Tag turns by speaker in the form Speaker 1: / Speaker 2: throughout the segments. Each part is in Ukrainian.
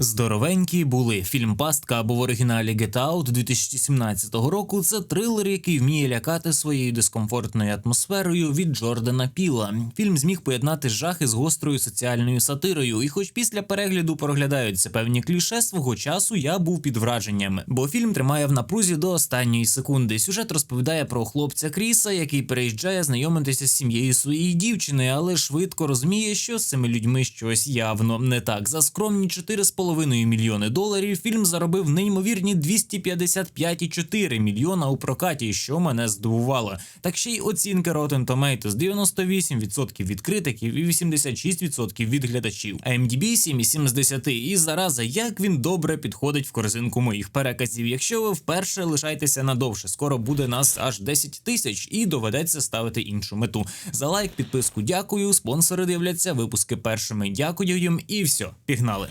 Speaker 1: Здоровенькі були фільм Пастка або в оригіналі Get Out 2017 року. Це трилер, який вміє лякати своєю дискомфортною атмосферою від Джордана Піла. Фільм зміг поєднати жахи з гострою соціальною сатирою. І, хоч після перегляду проглядаються певні кліше свого часу, я був під враженнями, бо фільм тримає в напрузі до останньої секунди. Сюжет розповідає про хлопця Кріса, який переїжджає знайомитися з сім'єю своєї дівчини, але швидко розуміє, що з цими людьми щось явно не так. За скромні 4,5 мільйони доларів фільм заробив неймовірні 255,4 мільйона у прокаті, що мене здивувало. Так ще й оцінка Rotten Tomatoes 98% від критиків і 86% від глядачів. А MDB 7,7 з 10. І зараза, як він добре підходить в корзинку моїх переказів. Якщо ви вперше лишайтеся надовше, скоро буде нас аж 10 тисяч, і доведеться ставити іншу мету. За лайк, підписку дякую. Спонсори дивляться випуски першими. Дякую їм, і все, пігнали.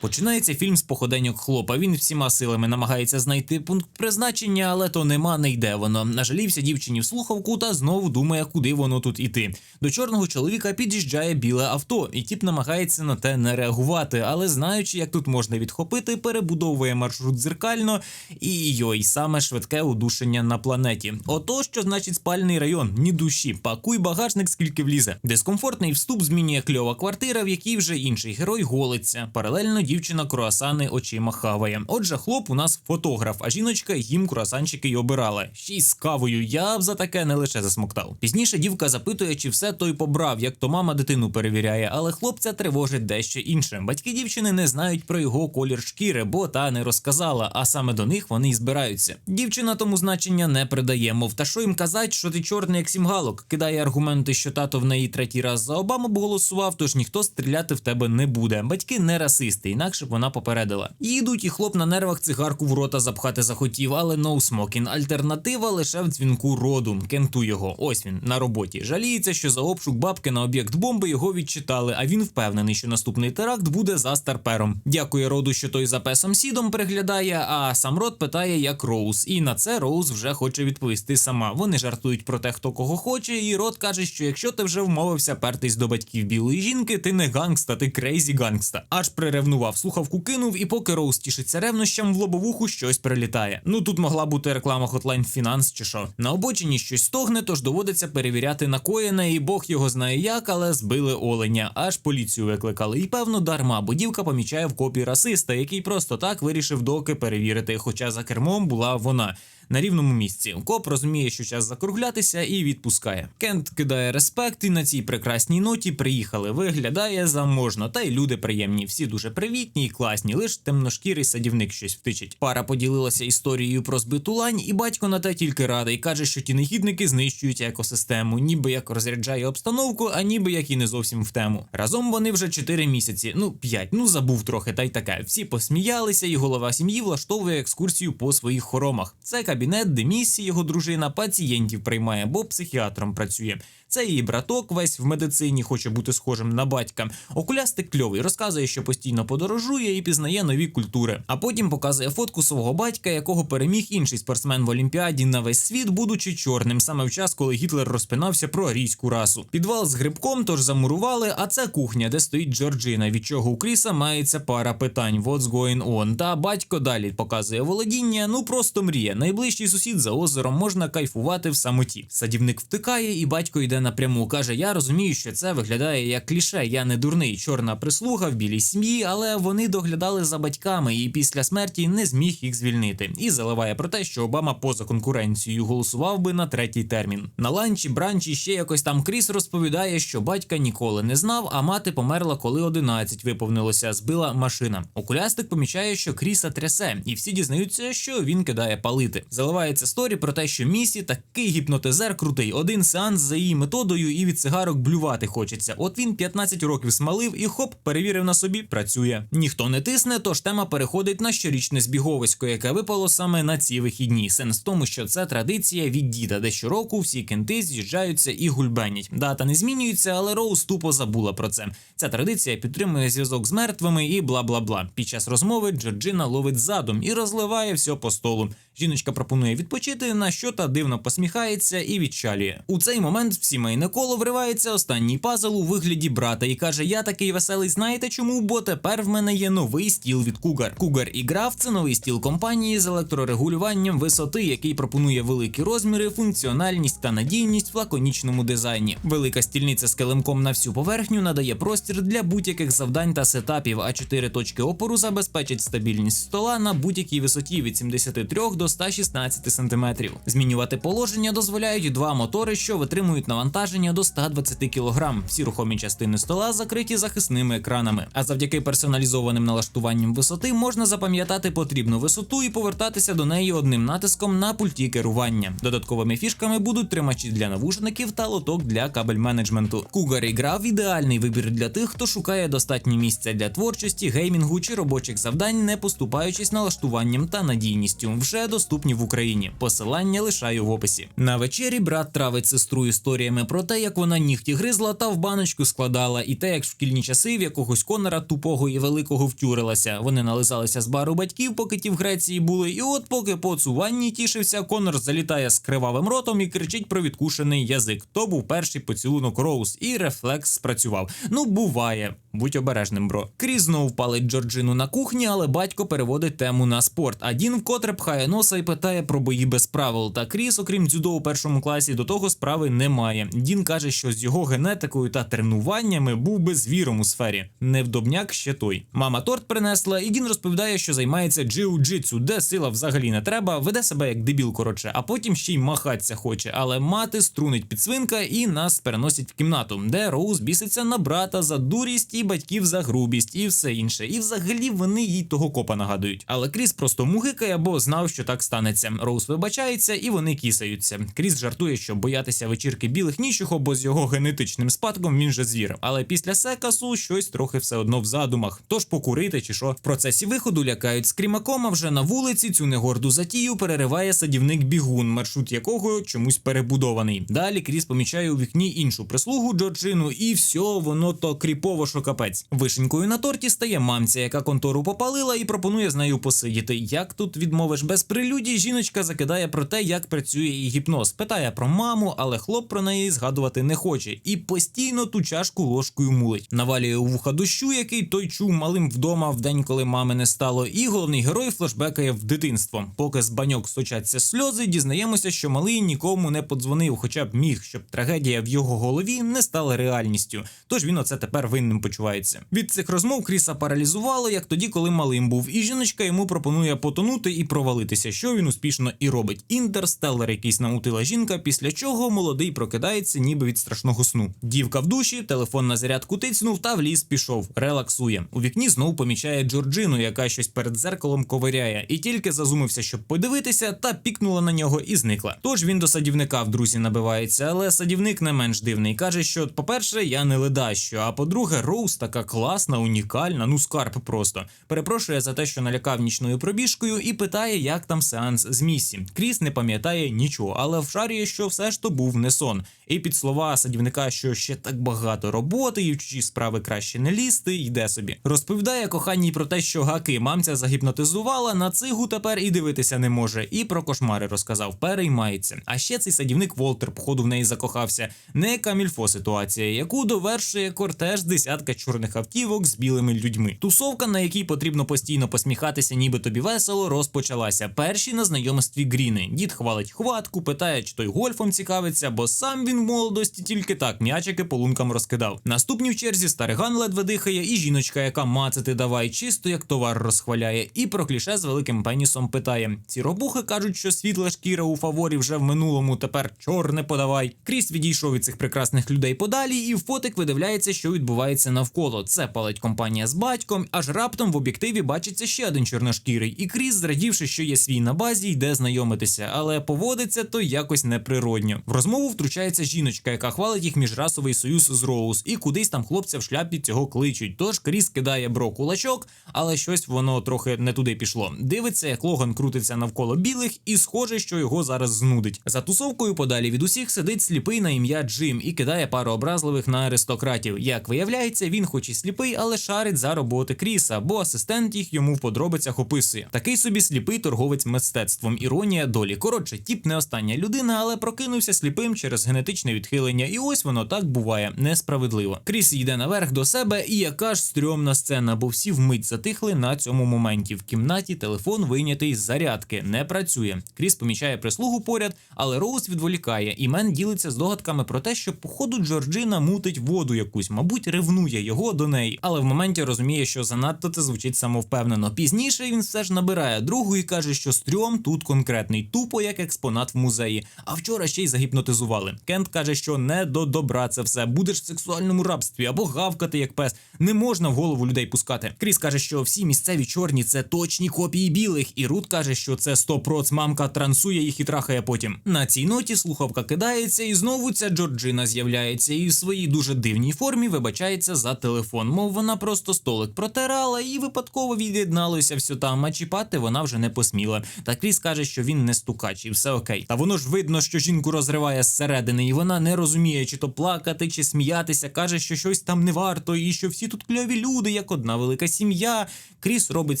Speaker 1: Починається фільм з походеньок хлопа. Він всіма силами намагається знайти пункт призначення, але то нема, не йде воно. Нажалівся дівчині в слухавку та знову думає, куди воно тут іти. До чорного чоловіка під'їжджає біле авто, і тіп намагається на те не реагувати, але знаючи, як тут можна відхопити, перебудовує маршрут дзеркально і йой, саме швидке удушення на планеті. Ото що значить спальний район, ні душі, пакуй багажник, скільки влізе. Дискомфортний вступ змінює кльова квартира, в якій вже інший герой голиться. Паралельно дівчина круасани очима хаває. Отже, хлоп у нас фотограф, а жіночка їм круасанчики й обирала. Ще й з кавою. Я б за таке не лише засмоктав. Пізніше дівка запитує, чи все той побрав, як то мама дитину перевіряє, але хлопця тривожить дещо інше. Батьки дівчини не знають про його колір шкіри, бо та не розказала, а саме до них вони й збираються. Дівчина тому значення не придає, мов та що їм казать, що ти чорний як сімгалок. Кидає аргументи, що тато в неї третій раз за Обаму б голосував, тож ніхто стріляти в тебе не буде. Батьки не расисти, інакше б вона попередила. І йдуть, і хлоп на нервах цигарку в рота запхати захотів, але no smoking. Альтернатива лише в дзвінку роду. Кенту його. Ось він на роботі. Жаліється, що за обшук бабки на об'єкт бомби його відчитали, а він впевнений, що наступний теракт буде за старпером. Дякує роду, що той за песом сідом приглядає. А сам род питає, як Роуз. І на це Роуз вже хоче відповісти сама. Вони жартують про те, хто кого хоче, і род каже, що якщо ти вже вмовився пертись до батьків білої жінки, ти не гангста, ти крейзі гангста. Аж приревнував, слухавку кинув, і поки Роуз тішиться ревнощам, в лобовуху щось прилітає. Ну тут могла бути реклама Hotline Finance чи що. На обочині щось стогне, тож доводиться перевіряти накоєне, і Бог його знає як, але збили оленя. Аж поліцію викликали. І певно, дарма, бо дівка помічає в копі расиста, який просто так вирішив доки перевірити, хоча за кермом була вона. На рівному місці коп розуміє, що час закруглятися, і відпускає. Кент кидає респект, і на цій прекрасній ноті приїхали. Виглядає заможно, та й люди приємні. Всі дуже привітні і класні. Лиш темношкірий садівник щось втичить. Пара поділилася історією про збиту лань, і батько на те тільки радий. каже, що ті негідники знищують екосистему, ніби як розряджає обстановку, а ніби як і не зовсім в тему. Разом вони вже 4 місяці, ну 5, ну забув трохи, та й таке. Всі посміялися, і голова сім'ї влаштовує екскурсію по своїх хоромах. Це кабінет, де місії його дружина пацієнтів приймає, бо психіатром працює. Це її браток весь в медицині хоче бути схожим на батька. Окулястик кльовий, розказує, що постійно подорожує і пізнає нові культури. А потім показує фотку свого батька, якого переміг інший спортсмен в Олімпіаді на весь світ, будучи чорним, саме в час, коли Гітлер розпинався про арійську расу. Підвал з грибком, тож замурували. А це кухня, де стоїть Джорджина, від чого у Кріса мається пара питань. What's going on? Та батько далі показує володіння. Ну просто мріє. Найближчий сусід за озером можна кайфувати в самоті. Садівник втикає, і батько йде напряму. каже: Я розумію, що це виглядає як кліше. Я не дурний, чорна прислуга в білій сім'ї, але вони доглядали за батьками і після смерті не зміг їх звільнити. І заливає про те, що Обама поза конкуренцією голосував би на третій термін. На ланчі, бранчі ще якось там Кріс розповідає, що батька ніколи не знав, а мати померла, коли 11 виповнилося. Збила машина. Окулястик помічає, що Кріса трясе, і всі дізнаються, що він кидає палити. Заливається сторі про те, що місі такий гіпнотизер крутий. Один сеанс за її методою, і від цигарок блювати хочеться. От він 15 років смалив і хоп, перевірив на собі, працює. Ніхто не тисне, тож тема переходить на щорічне збіговисько, яке випало саме на ці вихідні. Сенс в тому, що це традиція від діда, де щороку всі кенти з'їжджаються і гульбенять. Дата не змінюється, але Роуз тупо забула про це. Ця традиція підтримує зв'язок з мертвими і бла бла бла. Під час розмови Джорджина ловить задум і розливає все по столу. Жіночка пропонує відпочити, на що та дивно посміхається і відчалює. У цей момент в сімейне коло вривається останній пазл у вигляді брата і каже: Я такий веселий, знаєте чому? Бо тепер в мене є новий стіл від Cougar. Cougar і Graph – це новий стіл компанії з електрорегулюванням висоти, який пропонує великі розміри, функціональність та надійність в лаконічному дизайні. Велика стільниця з килимком на всю поверхню надає простір для будь-яких завдань та сетапів, а чотири точки опору забезпечать стабільність стола на будь-якій висоті від 73 до 116 см. Змінювати положення дозволяють два мотори, що витримують навантаження до 120 кг. Всі рухомі частини стола закриті захисними екранами. А завдяки персоналізованим налаштуванням висоти можна запам'ятати потрібну висоту і повертатися до неї одним натиском на пульті керування. Додатковими фішками будуть тримачі для навушників та лоток для кабель менеджменту. Cougar Graph – ідеальний вибір для тих, хто шукає достатньо місця для творчості, геймінгу чи робочих завдань, не поступаючись налаштуванням та надійністю. Вже доступні в Україні. Посилання лишаю в описі. На вечері брат травить сестру історіями про те, як вона нігті гризла та в баночку складала, і те, як в шкільні часи в якогось конора тупого і великого втюрилася. Вони нализалися з бару батьків, поки ті в Греції були. І от, поки по цуванні тішився, конор залітає з кривавим ротом і кричить про відкушений язик. То був перший поцілунок Роуз, і рефлекс спрацював. Ну, буває. Будь обережним, бро. Кріс знов палить Джорджину на кухні, але батько переводить тему на спорт. А Дін вкотре пхає носа і питає про бої без правил. Та Кріс, окрім дзюдо у першому класі, до того справи немає. Дін каже, що з його генетикою та тренуваннями був би звіром у сфері. Невдобняк ще той. Мама торт принесла, і Дін розповідає, що займається джиу-джитсу, де сила взагалі не треба, веде себе як дебіл, коротше, а потім ще й махатися хоче. Але мати струнить підсвинка і нас переносить в кімнату, де Роуз біситься на брата за дурість і батьків за грубість, і все інше. І взагалі вони їй того копа нагадують. Але Кріс просто мугикає, бо знав, що так станеться. Роуз вибачається, і вони кісаються. Кріс жартує, що боятися вечірки білих нічого, бо з його генетичним спадком він же звір. Але після секасу щось трохи все одно в задумах. Тож покурити чи що в процесі виходу лякають скрімаком, а вже на вулиці цю негорду затію перериває садівник бігун, маршрут якого чомусь перебудований. Далі Кріс помічає у вікні іншу прислугу Джорджину, і все воно то кріпово, що капець. Вишенькою на торті стає мамця, яка контору попалила і пропонує з нею посидіти. Як тут відмовиш без прелюдій, жіночка закидає про те, як працює її гіпноз. Питає про маму, але хлоп про неї згадувати не хоче, і постійно ту чашку ложкою мулить. Навалює у вуха дощу, який той чув малим вдома в день, коли мами не стало. І головний герой флешбекає в дитинство. Поки з баньок сочаться сльози, дізнаємося, що малий нікому не подзвонив, хоча б міг, щоб трагедія в його голові не стала реальністю. Тож він оце тепер винним почувається. Від цих розмов Кріса паралізувало, як тоді, коли малим був, і жіночка йому пропонує потонути і провалитися, що він успішно і робить. Інтерстеллар якийсь намутила жінка, після чого молодий прокидається, ніби від страшного сну. Дівка в душі, телефон на зарядку тицнув та в ліс пішов, релаксує. У вікні знову помічає Джорджину, яка щось перед зеркалом ковиряє, і тільки зазумився, щоб подивитися, та пікнула на нього і зникла. Тож він до садівника в друзі набивається, але садівник не менш дивний. каже, що, по-перше, я не ледащо, а по-друге, Роуз така класна, унікальна, ну скарб просто. Перепрошує за те, що налякав нічною пробіжкою, і питає, як там сеанс з місі. Кріс не пам'ятає нічого, але вшарює, що все ж то був не сон. І під слова садівника, що ще так багато роботи, і в чужі справи краще не лізти, йде собі. Розповідає коханій про те, що гаки мамця загіпнотизувала, на цигу тепер і дивитися не може. І про кошмари розказав, переймається. А ще цей садівник Волтер, походу, в неї закохався. Не камільфо ситуація, яку довершує кортеж десятка чорних автівок з білими людьми. Тусовка, на якій потрібно постійно посміхатися, ніби тобі весело, розпочалася. Перші на знайомстві Гріни. Дід хвалить хватку, питає, чи той гольфом цікавиться, бо сам він в молодості тільки так м'ячики по лункам розкидав. Наступні в черзі стариган ледве дихає, і жіночка, яка мацати давай, чисто як товар розхваляє, і про кліше з великим пенісом питає: ці робухи кажуть, що світла шкіра у фаворі вже в минулому, тепер чорне подавай. Кріс відійшов від цих прекрасних людей подалі, і в фотик видивляється, що відбувається навколо. Це палить компанія з батьком, аж раптом в об'єктиві бачиться ще один чорношкірий. І Кріс, зрадівши, що є свій на базі, йде знайомитися, але поводиться то якось неприродньо. В розмову втручається жіночка, яка хвалить їх міжрасовий союз з Роуз, і кудись там хлопця в шляпі цього кличуть. Тож Кріс кидає бро кулачок, але щось воно трохи не туди пішло. Дивиться, як Логан крутиться навколо білих, і схоже, що його зараз знудить. За тусовкою подалі від усіх сидить сліпий на ім'я Джим і кидає пару образливих на аристократів. Як виявляється, він, хоч і сліпий, але шарить за роботи Кріса, бо асистент їх йому в подробицях описує. Такий собі сліпий торговець мистецтвом іронія долі. Коротше, тіп не остання людина, але прокинувся сліпим через генетичне відхилення. І ось воно так буває несправедливо. Кріс йде наверх до себе, і яка ж стрьомна сцена, бо всі вмить затихли на цьому моменті. В кімнаті телефон вийнятий з зарядки, не працює. Кріс помічає прислугу поряд, але Роуз відволікає, і Мен ділиться здогадками про те, що походу Джорджина мутить воду якусь, мабуть, ревнує його до неї, але в моменті розуміє, що занадто це звучить самовпевнено. Пізніше він все ж набирає другу і каже, що стрьом тут конкретний, тупо як експонат в музеї. А вчора ще й загіпнотизували. Кент каже, що не до добра це все. Будеш в сексуальному рабстві або гавкати як пес. Не можна в голову людей пускати. Кріс каже, що всі місцеві чорні це точні копії білих, і Рут каже, що це 100% мамка трансує їх і трахає потім. На цій ноті слухавка кидається, і знову ця Джорджина з'являється і в своїй дуже дивній формі вибачається за телефон. Мов вона просто столик протирала і випадково від'єдналося все там, а чіпати вона вже не посміла. Та Кріс каже, що він не стукач, і все окей. Та воно ж видно, що жінку розриває зсередини, і вона не розуміє, чи то плакати, чи сміятися. каже, що щось там не варто, і що всі тут кльові люди, як одна велика сім'я. Кріс робить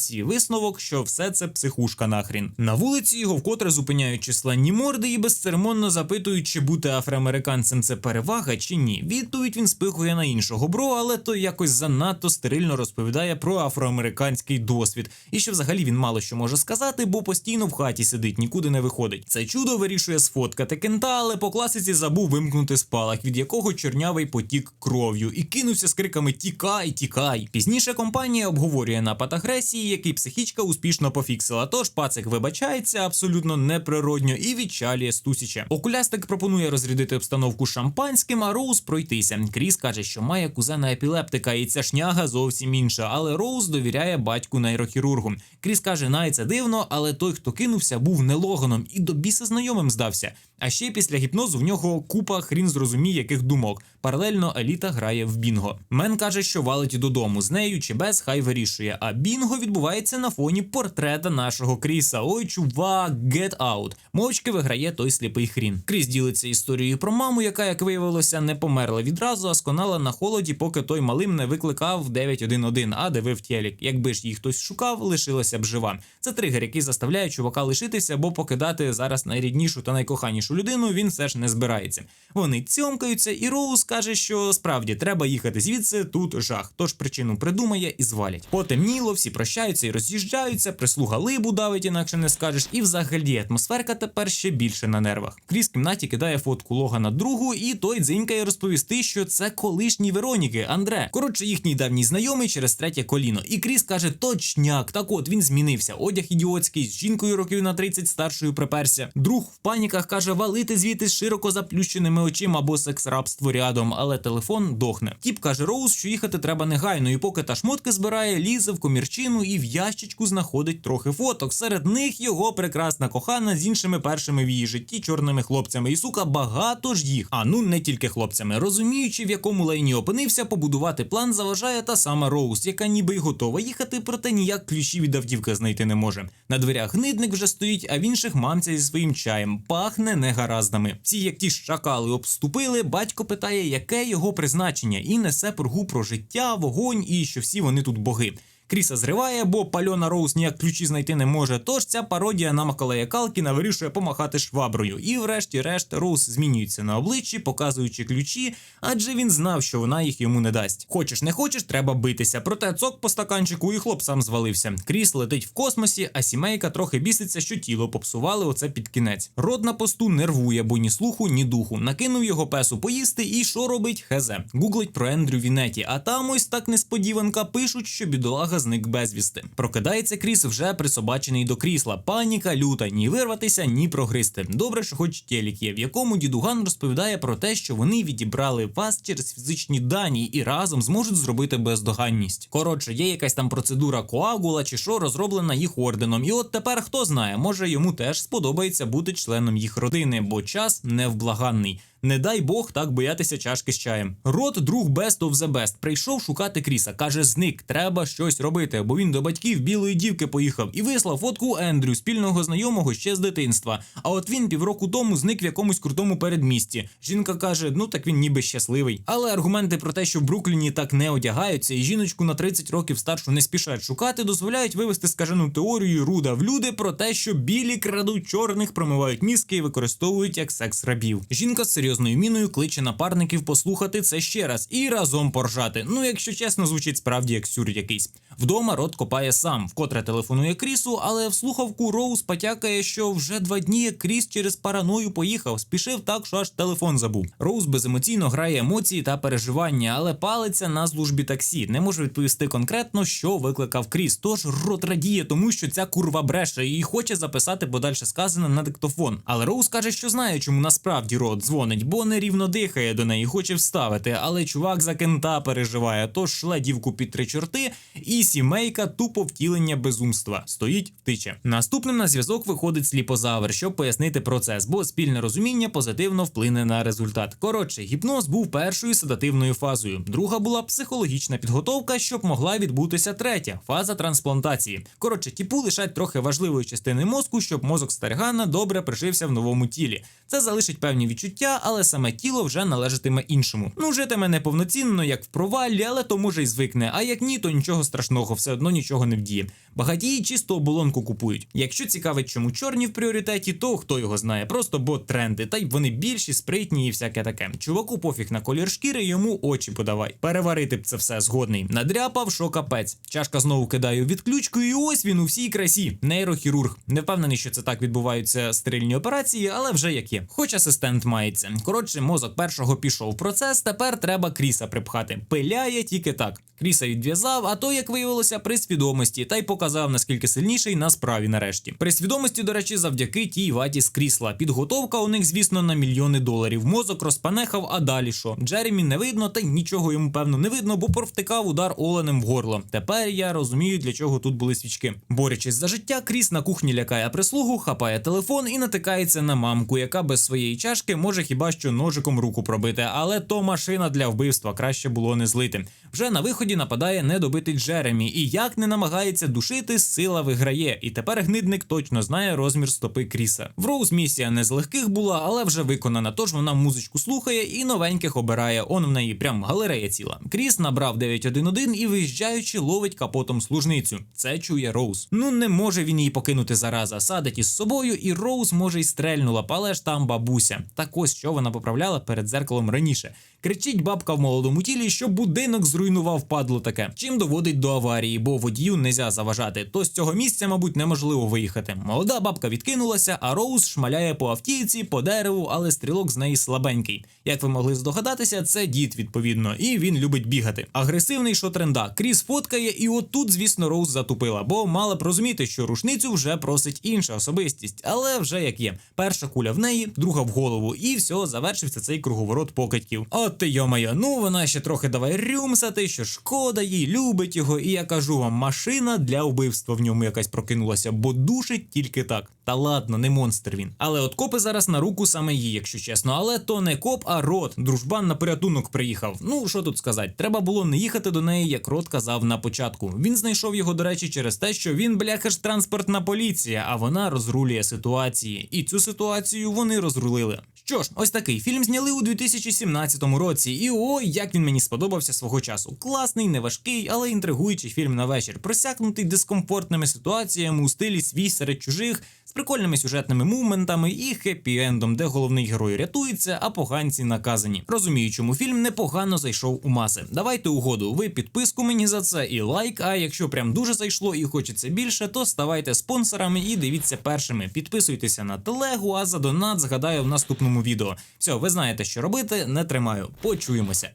Speaker 1: свій висновок, що все це психушка нахрін. На вулиці його вкотре зупиняють численні морди і безцеремонно запитують, чи бути афроамериканцем це перевага чи ні. Відповідь він спихує на іншого бро, але той якось занадто стерильно розповідає про афроамериканський досвід, і що взагалі він мало що може сказати, бо постійно в хаті сидить, нікуди не виходить. Це чудо вирішує сфоткати кента, але по класиці забув вимкнути спалах, від якого чорнявий потік кров'ю, і кинувся з криками Тікай, тікай. Пізніше компанія обговорює напад агресії, який психічка успішно пофіксила. Тож пацик вибачається абсолютно неприродньо і відчалює Стусіча. Окулястик пропонує розрядити обстановку шампанським, а Роуз пройтися. Кріс каже, що має кузена епілептика, і ця шняга зовсім інша. Але Роуз довіряє батьку нейрохірургу. Кріс каже, най це дивно, але той, хто кинувся, був не Логаном і до біса знайомим здався. А ще після гіпнозу в нього купа хрін зрозуміє, яких думок. Паралельно еліта грає в Бінго. Мен каже, що валить додому з нею чи без, хай вирішує. А Бінго відбувається на фоні портрета нашого Кріса. Ой, чувак, get out. Мовчки виграє той сліпий хрін. Кріс ділиться історією про маму, яка, як виявилося, не померла відразу, а сконала на холоді, поки той малим не викликав 911, а дивив телек. Якби ж її хтось шукав, лишилася б жива. Це тригер, який заставляє чувака лишитися, бо покидати зараз найріднішу та найкоханішу людину він все ж не збирається. Вони цьомкаються, і Роуз каже, що справді треба їхати звідси. Тут жах. Тож причину придумає і звалять. Потемніло, всі прощаються і роз'їжджаються. Прислуга либу давить, інакше не скажеш. І взагалі атмосферка тепер ще більше на нервах. Кріс кімнаті кидає фотку Логана другу, і той дзинькає розповісти, що це колишній Вероніки Андре. Коротше, їхній давній знайомий через третє коліно. І Кріс каже: точняк, так от він змінився. Одяг ідіотський жінкою років на 30 старшою приперся. Друг в паніках каже валити звідти з широко заплющеними очима або секс-рабство рядом, але телефон дохне. Тіп каже Роуз, що їхати треба негайно, і поки та шмотки збирає, лізе в комірчину і в ящичку знаходить трохи фоток. Серед них його прекрасна кохана з іншими першими в її житті чорними хлопцями. І сука, багато ж їх. А ну не тільки хлопцями. Розуміючи, в якому лайні опинився, побудувати план заважає та сама Роуз, яка ніби й готова їхати, проте ніяк ключі від автівки знайти не може. На дверях гнидник вже стоїть, а в інших мамця зі своїм чаєм пахне негараздами. Всі, як ті шакали, обступили. Батько питає, яке його призначення, і несе пургу про життя, вогонь і що всі вони тут боги. Кріса зриває, бо пальона Роуз ніяк ключі знайти не може. Тож ця пародія на Макалея Калкіна вирішує помахати шваброю. І, врешті-решт, Роуз змінюється на обличчі, показуючи ключі, адже він знав, що вона їх йому не дасть. Хочеш, не хочеш, треба битися. Проте цок по стаканчику, і хлоп сам звалився. Кріс летить в космосі, а сімейка трохи біситься, що тіло попсували оце під кінець. Род на посту нервує, бо ні слуху, ні духу. Накинув його песу поїсти, і що робить? Хезе. Гуглить про Ендрю Вінеті. А там ось так несподіванка пишуть, що бідолага зник безвісти. Прокидається Кріс вже присобачений до крісла. Паніка люта, ні вирватися, ні прогризти. Добре, що хоч телек є, в якому дідуган розповідає про те, що вони відібрали вас через фізичні дані і разом зможуть зробити бездоганність. Коротше, є якась там процедура коагула чи що розроблена їх орденом. І от тепер хто знає, може йому теж сподобається бути членом їх родини, бо час невблаганний. Не дай Бог так боятися чашки з чаєм. Рот, друг best of the best, прийшов шукати Кріса. каже: зник, треба щось робити, бо він до батьків білої дівки поїхав і вислав фотку Ендрю, спільного знайомого ще з дитинства. А от він півроку тому зник в якомусь крутому передмісті. Жінка каже: ну так він ніби щасливий. Але аргументи про те, що в Брукліні так не одягаються, і жіночку на 30 років старшу не спішать шукати, дозволяють вивести скажену теорію Руда в люди про те, що білі крадуть чорних, промивають мізки і використовують як секс рабів. Жінка з серйозною міною кличе напарників послухати це ще раз і разом поржати. Ну, якщо чесно, звучить справді як сюр якийсь. Вдома рот копає сам, вкотре телефонує Крісу, але в слухавку Роуз потякає, що вже два дні Кріс через параною поїхав, спішив так, що аж телефон забув. Роуз беземоційно грає емоції та переживання, але палиться на службі таксі. Не може відповісти конкретно, що викликав Кріс. Тож рот радіє, тому що ця курва бреше і хоче записати подальше сказане на диктофон. Але Роуз каже, що знає, чому насправді рот дзвонить, бо нерівно дихає до неї, хоче вставити. Але чувак за кента переживає, тож шле дівку під три чорти, і сімейка тупо втілення безумства. Стоїть втиче. Наступним на зв'язок виходить сліпозавр, щоб пояснити процес, бо спільне розуміння позитивно вплине на результат. Коротше, гіпноз був першою седативною фазою. Друга була психологічна підготовка, щоб могла відбутися третя фаза трансплантації. Коротше, тіпу лишать трохи важливої частини мозку, щоб мозок старгана добре прижився в новому тілі. Це залишить певні відчуття, але саме тіло вже належатиме іншому. Ну, житиме не повноцінно, як в проваллі, але то може й звикне. А як ні, то нічого страшного, все одно нічого не вдіє. Багатії чисто оболонку купують. Якщо цікавить, чому чорні в пріоритеті, то хто його знає, просто бо тренди, та й вони більші, спритні і всяке таке. Чуваку пофіг на колір шкіри, йому очі подавай. Переварити б це все згодний. Надряпав, що капець. Чашка знову кидаю відключку, і ось він у всій красі. Нейрохірург. Не впевнений, що це так відбуваються стерильні операції, але вже як є. Хоч асистент мається. Коротше, мозок першого пішов в процес. Тепер треба кріса припхати. Пиляє тільки так. Кріса відв'язав, а то, як виявилося, при свідомості, та й показав наскільки сильніший на справі нарешті. При свідомості, до речі, завдяки тій ваті з крісла. Підготовка у них, звісно, на мільйони доларів. Мозок розпанехав, а далі що? Джеремі не видно, та й нічого йому певно не видно, бо провтикав удар оленем в горло. Тепер я розумію, для чого тут були свічки. Борючись за життя, Кріс на кухні лякає прислугу, хапає телефон і натикається на мамку, яка без своєї чашки може хіба що ножиком руку пробити. Але то машина для вбивства краще було не злити. Вже на виході нападає недобитий Джеремі, і як не намагається душити, сила виграє. І тепер гнидник точно знає розмір стопи Кріса. В Роуз місія не з легких була, але вже виконана. Тож вона музичку слухає і новеньких обирає. Он в неї прям галерея ціла. Кріс набрав 911 і виїжджаючи, ловить капотом служницю. Це чує Роуз. Ну не може він її покинути зараза. Садить із собою, і Роуз може й стрельнула, але ж там бабуся. Так ось що вона поправляла перед зеркалом раніше. Кричить бабка в молодому тілі, що будинок зруйнував падло таке. Чим доводить до аварії, бо водію нельзя заважати. То з цього місця, мабуть, неможливо виїхати. Молода бабка відкинулася, а Роуз шмаляє по автівці, по дереву, але стрілок з неї слабенький. Як ви могли здогадатися, це дід відповідно, і він любить бігати. Агресивний шотренда. Кріс фоткає, і отут, звісно, Роуз затупила, бо мала б розуміти, що рушницю вже просить інша особистість, але вже як є. Перша куля в неї, друга в голову, і все, завершився цей круговорот покидьків. От ти йомайо, ну вона ще трохи давай рюмсати, що шкода їй, любить його, і я кажу вам, машина для вбивства в ньому якась прокинулася, бо душить тільки так. Та ладно, не монстр він. Але от копи зараз на руку саме їй, якщо чесно. Але то не коп, а рот. Дружбан на порятунок приїхав. Ну що тут сказати? Треба було не їхати до неї, як рот казав на початку. Він знайшов його, до речі, через те, що він бляха ж транспортна поліція, а вона розрулює ситуації. І цю ситуацію вони розрулили. Що ж, ось такий фільм зняли у 2017 році, і ой, як він мені сподобався свого часу. Класний, неважкий, але інтригуючий фільм на вечір, просякнутий дискомфортними ситуаціями у стилі свій серед чужих, прикольними сюжетними мувментами і хеппі-ендом, де головний герой рятується, а поганці наказані. Розумію, чому фільм непогано зайшов у маси. Давайте угоду. Ви підписку мені за це і лайк. А якщо прям дуже зайшло і хочеться більше, то ставайте спонсорами і дивіться першими. Підписуйтеся на телегу, а за донат згадаю в наступному відео. Все, ви знаєте, що робити. Не тримаю. Почуємося.